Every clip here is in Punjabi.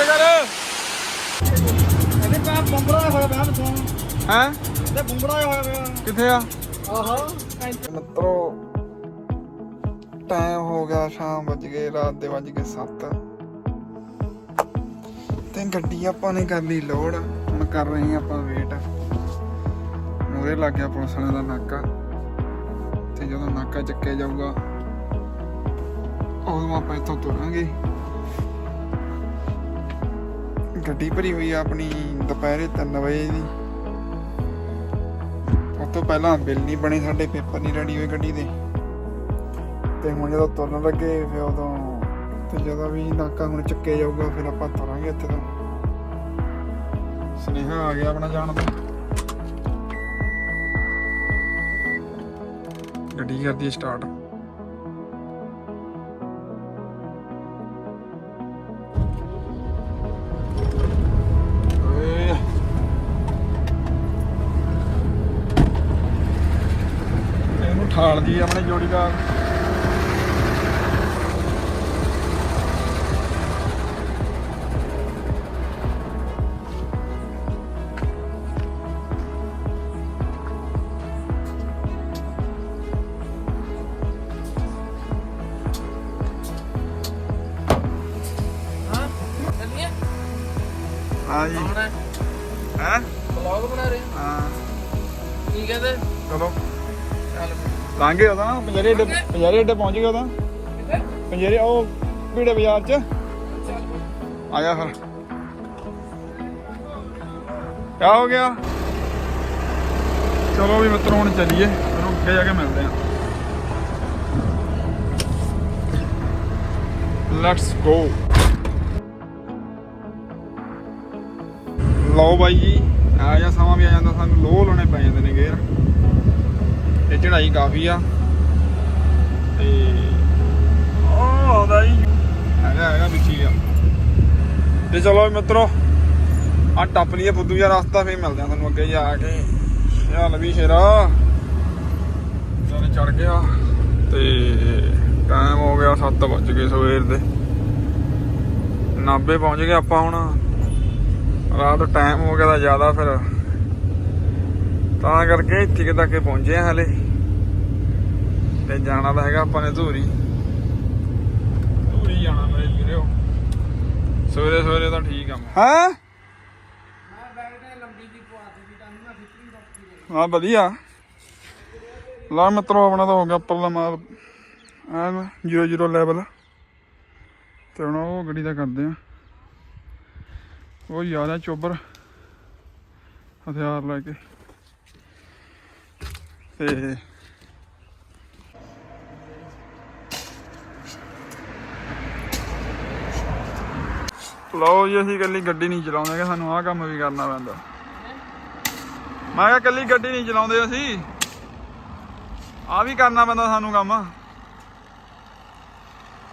ਅੱਗੇ ਕਰ। ਇਹਦੇ ਪਾ ਬੰਬੜਾ ਹੋਇਆ ਪਿਆ ਤੂੰ ਹੈ? ਤੇ ਬੰਬੜਾ ਹੋਇਆ ਪਿਆ। ਕਿੱਥੇ ਆ? ਆਹਾ। ਮਿੱਤਰੋ ਟਾਈਮ ਹੋ ਗਿਆ ਸ਼ਾਮ ਵੱਜ ਗਏ ਰਾਤ ਦੇ ਵੱਜ ਗਏ 7 ਤੇ ਗੱਡੀ ਆਪਾਂ ਨੇ ਕਰ ਲਈ ਲੋਡ ਹੁਣ ਕਰ ਰਹੇ ਹਾਂ ਆਪਾਂ ਵੇਟ ਮੂਰੇ ਲੱਗ ਗਿਆ ਪੁਲਿਸ ਵਾਲਿਆਂ ਦਾ ਨਾਕਾ। ਤੇ ਜਦੋਂ ਨਾਕਾ ਚੱਕਿਆ ਜਾਊਗਾ ਉਦੋਂ ਆਪਾਂ ਇੱਥੋਂ ਤੁਰਾਂਗੇ। ਗੱਡੀ ਭਰੀ ਹੋਈ ਆ ਆਪਣੀ ਦੁਪਹਿਰੇ 3 ਵਜੇ ਦੀ। ਉਸ ਤੋਂ ਪਹਿਲਾਂ ਬਿੱਲ ਨਹੀਂ ਬਣੇ, ਸਾਡੇ ਪੇਪਰ ਨਹੀਂ ਰੈਡੀ ਹੋਏ ਗੱਡੀ ਦੇ। ਤੇ ਹੁਣ ਜਦੋਂ ਤੁਰਨ ਲੱਗੇ, ਫਿਰ ਉਦੋਂ ਤੇ ਜਦੋਂ ਵੀ ਨਾਕਾ ਹੁਣ ਚੱਕਿਆ ਜਾਊਗਾ, ਫਿਰ ਆਪਾਂ ਤੁਰਾਂਗੇ ਇੱਥੇ ਤੋਂ। ਸੁਨੇਹਾ ਆ ਗਿਆ ਆਪਣਾ ਜਾਣ ਦਾ। ਗੱਡੀ ਕਰਦੀ ਸਟਾਰਟ ਠਾਲ ਦੀ ਆਪਣੇ ਹਾਂ ਚੱਲੀਏ। ਹਾਂ ਜੀ। ਹੈ? ਵਲੌਗ ਬਣਾ ਰਹੇ ਹਾਂ। ਕੀ ਕਹਿੰਦੇ? ਚਲੋ। ਚੱਲ। ਲਾਂਗੇ ਉਹਦਾ ਨਾ ਪੰਜਰੇ ਅੱਡੇ ਪੰਜਰੇ ਅੱਡੇ ਪਹੁੰਚ ਗਏ ਉਹਦਾ ਪੰਜਰੇ ਉਹ ਭੀੜੇ ਬਾਜ਼ਾਰ ਚ। ਆ ਜਾ ਫਿਰ। ਕਿਆ ਹੋ ਗਿਆ? ਚਲੋ ਵੀ ਮਿੱਤਰੋ, ਹੁਣ ਚੱਲੀਏ। ਤੁਹਾਨੂੰ ਅੱਗੇ ਜਾ ਕੇ ਮਿਲਦੇ ਆ ਲੈਟਸ ਗੋ ਲਓ ਬਾਈ ਜੀ, ਆ ਜਾ ਸਮਾਂ ਵੀ ਆ ਜਾਂਦਾ, ਸਾਨੂੰ ਲੋਹ ਲਾਉਣੇ ਪੈ ਜਾਂਦੇ ਨੇ ਗੇਰ ਇਹ ਚੜਾਈ ਕਾਫੀ ਆ। ਤੇ ਉਹ ਆਉਂਦਾ ਜੀ। ਹੈਗਾ ਹੈਗਾ ਵਿੱਚੀ ਆ। ਤੇ ਚਲੋ ਵੀ ਮਿੱਤਰੋ ਆ ਟੱਪ ਲਈਏ ਫੁੱਦੂ ਜਿਹਾ ਰਸਤਾ, ਫੇਰ ਮਿਲਦੇ ਆ ਤੁਹਾਨੂੰ ਅੱਗੇ ਜਾ ਕੇ। ਚੱਲ ਵੀ ਸ਼ੇਰਾ, ਚੱਲ ਚੜ ਗਿਆ। ਤੇ ਟਾਈਮ ਹੋ ਗਿਆ 7 ਵਜ ਗਏ ਸਵੇਰ ਦੇ। ਨਾਬੇ ਪਹੁੰਚ ਗਏ ਆਪਾਂ ਹੁਣ। ਰਾਤ ਟਾਈਮ ਹੋ ਗਿਆ ਤਾਂ ਜ਼ਿਆਦਾ ਫਿਰ। ਤਾਂ ਕਰਕੇ ਇੱਥੇ ਤੱਕ ਪਹੁੰਚੇ ਆ ਹਲੇ। ਤੇ ਜਾਣਾ ਤਾਂ ਹੈਗਾ ਆਪਾਂ ਨੇ ਧੂਰੀ। ਧੂਰੀ ਜਾਣਾ ਮੇਰੇ ਵੀਰੋ ਸਵੇਰੇ ਸਵੇਰੇ ਤਾਂ ਠੀਕ ਆ ਹੈ? ਮੈਂ ਬੈਠੇ ਲੰਬੀ ਦੀ ਪੁਆਤੀ ਦੀ ਤਾਂ ਮੈਂ ਫਿਟਿੰਗ ਰੱਖੀ ਹਾਂ। ਵਧੀਆ। ਲਾ ਮਿੱਤਰੋ ਆਪਣਾ ਤਾਂ ਹੋ ਗਿਆ ਉੱਪਰਲਾ ਮਾਲ। ਐਨ 00 ਲੈਵਲ। ਤੇ ਹੁਣ ਉਹ ਗੱਡੀ ਦਾ ਕਰਦੇ ਆ। ਉਹ ਯਾਰ ਆ ਚੋਬਰ। ਹਥਿਆਰ ਲੈ ਕੇ। ਤੇ ਲਓ ਜੀ, ਅਸੀਂ ਇਕੱਲੀ ਗੱਡੀ ਨਹੀਂ ਚਲਾਉਂਦੇ, ਕਿ ਸਾਨੂੰ ਆਹ ਕੰਮ ਵੀ ਕਰਨਾ ਪੈਂਦਾ। ਮੈਂ ਕਿਹਾ ਇਕੱਲੀ ਗੱਡੀ ਨਹੀਂ ਚਲਾਉਂਦੇ ਅਸੀਂ। ਆ ਵੀ ਕਰਨਾ ਪੈਂਦਾ ਸਾਨੂੰ ਕੰਮ।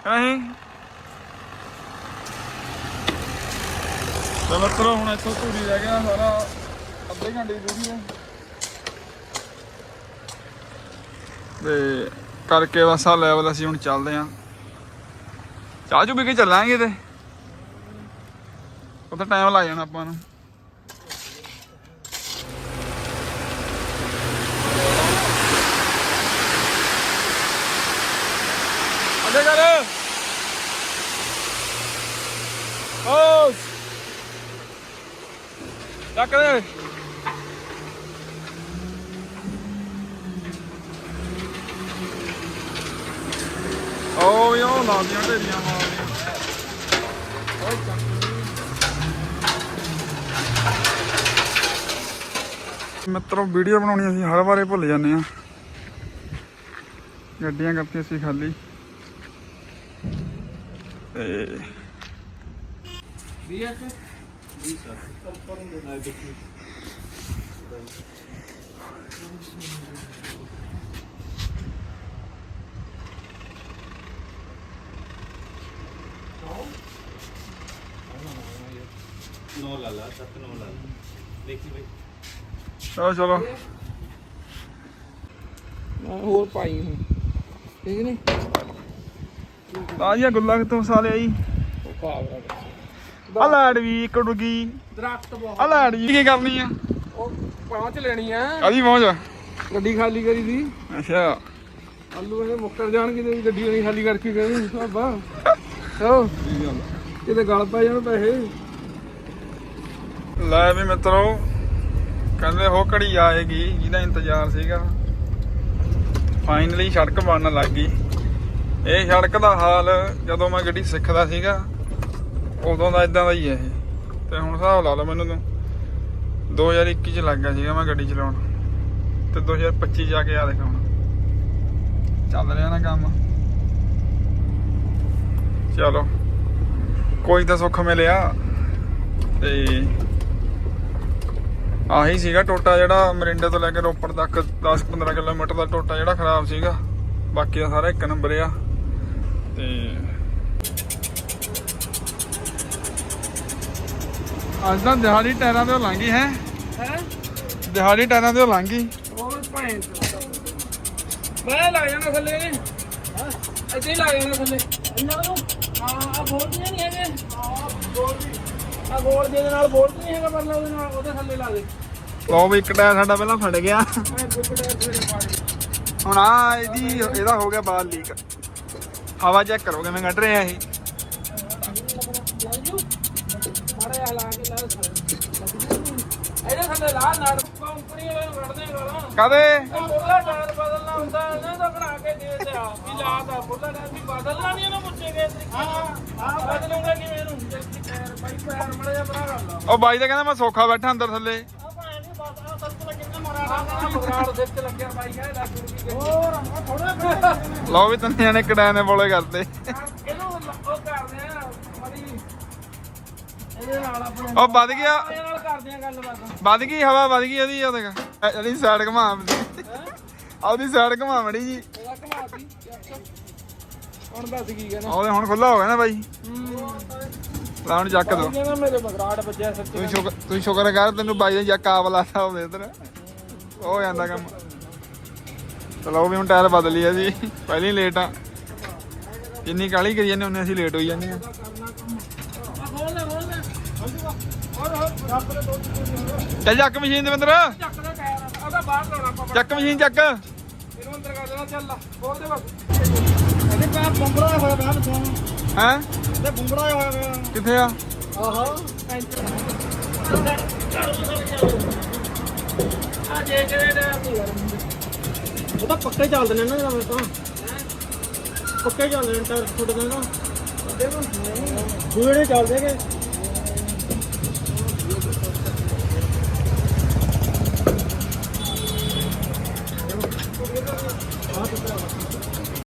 ਨਹੀਂ ਤੇ ਮਿੱਤਰੋ, ਹੁਣ ਇੱਥੋਂ ਧੂਰੀ ਰਹਿ ਗਿਆ ਸਾਰਾ। ਅੱਧੇ ਘੰਟੇ ਦੀ ਦੂਰੀ ਹੈ। ਤੇ ਕਰਕੇ ਬਸ ਆ ਲੈਵਲ ਅਸੀਂ ਹੁਣ ਚੱਲਦੇ ਆਂ ਚਾਹ ਚੁ ਵੀ ਕੇ ਚੱਲਾਂਗੇ ਤੇ। ਉੱਥੇ ਟਾਈਮ ਲੱਗ ਜਾਣਾ ਆਪਾਂ ਨੂੰ। ਅੱਗੇ ਕਰ ਓ ਚੱਕ ਦੇ। ਓ ਯੋ ਲਾਦੀਆਂ ਢੇਰੀਆਂ ਮਾਰਦੀਆਂ ਓ ਚੱਕ ਮਿੱਤਰੋ ਵੀਡੀਓ ਬਣਾਉਣੀ ਅਸੀਂ ਹਰ ਵਾਰੇ ਭੁੱਲ ਜਾਂਦੇ ਆ ਗੱਡੀਆਂ ਕਰਤੀਆਂ ਸੀ ਖਾਲੀ ਤੇ ਵੀ ਐਸ ਜੀ ਸਰ ਕੰਪਨੀ ਦੇ ਨਾਲ ਦੇਖੀ ਨੌ ਲਾ ਲਾ ਸੱਤ ਨੌ ਲਾ ਲਾ। ਦੇਖੀ ਬਈ। ਚਲੋ ਚਲੋ। ਮੈਂ ਹੋਰ ਪਾਈ ਹੂੰ ਠੀਕ ਨਹੀਂ ਆ ਜੀ ਗੁੱਲਾ ਕਿਤੋਂ ਫਸਾ ਲਿਆ ਜੀ? ਉਹ ਕਾਵਰਾ ਆ ਲੈੜ ਵੀ ਇੱਕ ਡੁੱਗੀ। ਦਰਖਤ ਬਹੁਤ। ਆ ਲੈੜ ਜੀ ਕੀ ਕਰਨੀ ਆ? ਉਹ ਪਹੁੰਚ ਲੈਣੀ ਆ। ਕਾਦੀ ਪਹੁੰਚ ਗੱਡੀ ਖਾਲੀ ਕਰੀ ਦੀ। ਅੱਛਾ। ਆਲੂ ਇਹਨੇ ਮੁੱਕਰ ਜਾਣਗੇ ਤੇ ਗੱਡੀ ਨਹੀਂ ਖਾਲੀ ਕਰਕੇ ਗਏ ਬਾਬਾ। ਹੋ ਕਿਤੇ ਗਲ ਪੈ ਜਾਣ ਪੈਸੇ। ਲੈ ਵੀ ਮਿੱਤਰੋ, ਕਹਿੰਦੇ ਹੋ ਘੜੀ ਆਏਗੀ, ਜਿਹਦਾ ਇੰਤਜ਼ਾਰ ਸੀਗਾ। ਫਾਈਨਲੀ ਸੜਕ ਬਣਨ ਲੱਗ ਗਈ। ਇਹ ਸੜਕ ਦਾ ਹਾਲ ਜਦੋਂ ਮੈਂ ਗੱਡੀ ਸਿੱਖਦਾ ਸੀਗਾ, ਉਦੋਂ ਦਾ ਇਦਾਂ ਦਾ ਹੀ ਹੈ ਇਹ। ਤੇ ਹੁਣ ਹਿਸਾਬ ਲਾ ਲਓ ਮੈਨੂੰ ਤਾਂ। 2021 ਚ ਲੱਗ ਗਿਆ ਸੀਗਾ ਮੈਂ ਗੱਡੀ ਚਲਾਉਣ। ਤੇ 2025 ਜਾ ਕੇ ਆ ਦੇਖ ਹੁਣ। ਚੱਲ ਰਿਹਾ ਨਾ ਕੰਮ। ਚਲੋ। ਕੋਈ ਤਾਂ ਸੁੱਖ ਮਿਲਿਆ। ਤੇ ਆਹੀ ਸੀਗਾ ਟੋਟਾ ਜਿਹੜਾ ਮਰਿੰਡੇ ਤੋਂ ਲੈ ਕੇ ਰੋਪੜ ਤੱਕ 10-15 ਕਿਲੋਮੀਟਰ ਦਾ ਟੋਟਾ ਜਿਹੜਾ ਖਰਾਬ ਸੀਗਾ। ਬਾਕੀ ਦਾ ਸਾਰਾ ਇੱਕ ਨੰਬਰ ਆ। ਤੇ ਅੱਜ ਤਾਂ ਦਿਹਾੜੀ ਟਾਇਰਾਂ ਤੇ ਲੰਘੀ ਹੈ। ਹੈ? ਦਿਹਾੜੀ ਟਾਇਰਾਂ ਤੇ ਲੰਘੀ। ਹੋਰ ਭੈਣ ਮੈਂ ਲੱਗ ਜਾਣਾ ਥੱਲੇ। ਨੇ ਹਾਂ? ਇੱਥੇ ਹੀ ਲੱਗ ਜਾਣਾ ਥੱਲੇ। ਇਹਨਾਂ ਨੂੰ? ਹਾਂ ਆ ਬੋਲਦੀਆਂ ਨਹੀਂ ਹੈਗੇ ਆ ਬੋਲ ਆ ਬੋਲ ਦੇ ਨਾਲ ਬੋਲ ਨਹੀਂ ਹੈਗਾ ਪਰ ਉਹਦੇ ਨਾਲ ਉਹਦੇ ਥੱਲੇ ਲਾ ਦੇ। ਲਓ ਵੀ ਇੱਕ ਟਾਇਰ ਸਾਡਾ ਪਹਿਲਾਂ ਫਟ ਗਿਆ। ਮੈਂ ਪਾ ਦੇ ਹੁਣ ਆ ਇਹਦੀ ਇਹਦਾ ਹੋ ਗਿਆ ਬਾਲ ਲੀਕ। ਹਵਾ ਚੈੱਕ ਕਰੋ ਕਿਵੇਂ ਕੱਢ ਰਿਹਾ ਇਹ। ਮਾਰੇ ਹਲਾ ਕੇ ਲਾ ਇਹਦੇ ਥੱਲੇ ਲਾ ਨਾਲ ਕੰਪਨੀ ਵਾਲੇ ਨੂੰ ਕੱਢਦੇ ਗਾਲਾਂ। ਕਦੇ ਬੁੱਲਾ ਟਾਇਰ ਬਦਲਣਾ ਹੁੰਦਾ ਦੇ ਦਿਆ ਵੀ ਲਾ ਦਾ ਬੁੱਲਾ ਟਾਇਰ ਵੀ ਬਦਲਣਾ ਨਹੀਂ ਇਹਨੂੰ ਪੁੱਛੇ ਗਏ ਹਾਂ ਹਾਂ ਬਦਲੂਗਾ ਕਿਵੇਂ ਇਹਨੂੰ? ਟਾਇਰ ਬਾਈ ਪੈਰ ਮੜਾ ਜਾ ਬਣਾ ਕਰ ਲਾ। ਉਹ ਬਾਈ ਤਾਂ ਕਹਿੰਦਾ ਮੈਂ ਸੌਖਾ ਬੈਠਾ ਅੰਦਰ ਥੱਲੇ। ਆ ਭਾਵੇਂ ਨਹੀਂ ਬਸ ਆ ਸੱਤ ਲੱਗੇ ਨਾ ਮਰਾੜਾ ਮਰਾੜ ਸਿਰ ਤੇ ਲੱਗਿਆ ਬਾਈ ਕਹਿੰਦਾ ਲੱਗ ਰੁਪਏ ਹੋਰ ਆ ਥੋੜਾ ਲਓ ਵੀ ਤੰਨੇ ਨੇ ਕੜਾਇ ਨੇ ਬੋਲੇ ਕਰਦੇ। ਇਹਨੂੰ ਉਹ ਕਰਦੇ ਆ ਮੜੀ ਇਹਦੇ ਨਾਲ ਆਪਣੇ ਉਹ ਵੱਧ ਗਿਆ। ਇਹਦੇ ਨਾਲ ਕਰਦੇ ਆ ਗੱਲਬਾਤ। ਵੱਧ ਗਈ ਹਵਾ ਵੱਧ ਗਈ ਇਹਦੀ ਉਹ ਦੇਖ। ਇਹ ਜਿਹੜੀ ਸਾਈਡ ਘਮਾ ਉਹਦੀ ਸਾਈਡ ਘਮਾ ਮੜੀ ਜੀ। ਇਹਦਾ ਘਮਾਤੀ ਹੁਣ ਦੱਸ ਕੀ ਕਹਿਣਾ ਉਹਦੇ ਹੁਣ ਖੁੱਲਾ ਹੋ ਗਿਆ ਨਾ ਬਾਈ। ਲੈ ਹੁਣ ਚੱਕ ਦੋ। ਕਹਿੰਦਾ ਮੇਰੇ ਮਗਰਾੜ ਵੱਜਿਆ ਸੱਚ ਤੂੰ ਸ਼ੁਕਰ ਤੂੰ ਸ਼ੁਕਰ ਕਰ, ਤੈਨੂੰ ਬਾਈ ਨੇ ਜੱਕ ਆਪ ਲਾਤਾ ਉਹਦੇ ਇਧਰ। ਹੋ ਜਾਂਦਾ ਕੰਮ। ਚਲੋ ਵੀ ਹੁਣ ਟਾਇਰ ਬਦਲ ਲਿਆ ਜੀ ਪਹਿਲੀ ਲੇਟ ਆ। ਜਿੰਨੀ ਕਾਲੀ ਕਰੀ ਜਾਂਦੇ ਉਹਨੇ ਅਸੀਂ ਲੇਟ ਹੋਈ ਜਾਂਦੇ ਆ। ਚੱਲ ਚੱਕ ਮਸ਼ੀਨ ਦੇ ਅੰਦਰ ਚੱਕ ਮਸ਼ੀਨ ਚੱਕ। ਅੰਦਰ ਕਰ ਦੇਣਾ ਚੱਲ ਲਾ ਖੋਲ ਦੇ ਬਸ। ਇਹਦੇ ਪੈਰ ਬੰਬੜਾ ਹੋਇਆ ਪਿਆ ਬਸੋਂ ਹੈ? ਤੇ ਬੰਬੜਾ ਹੋਇਆ ਪਿਆ ਕਿੱਥੇ ਆ? ਆਹਾ। ਆ ਜੇ ਜਿਹੜੇ ਉਹ ਤਾਂ ਪੱਕੇ ਚੱਲਦੇ ਨੇ ਨਾ ਜਿਵੇਂ ਤਾਂ। ਪੱਕੇ ਚੱਲਦੇ ਨੇ ਟਾਇਰ ਛੁੱਟਦੇ ਨਾ ਦੂੜੇ ਚੱਲਦੇ ਕਿ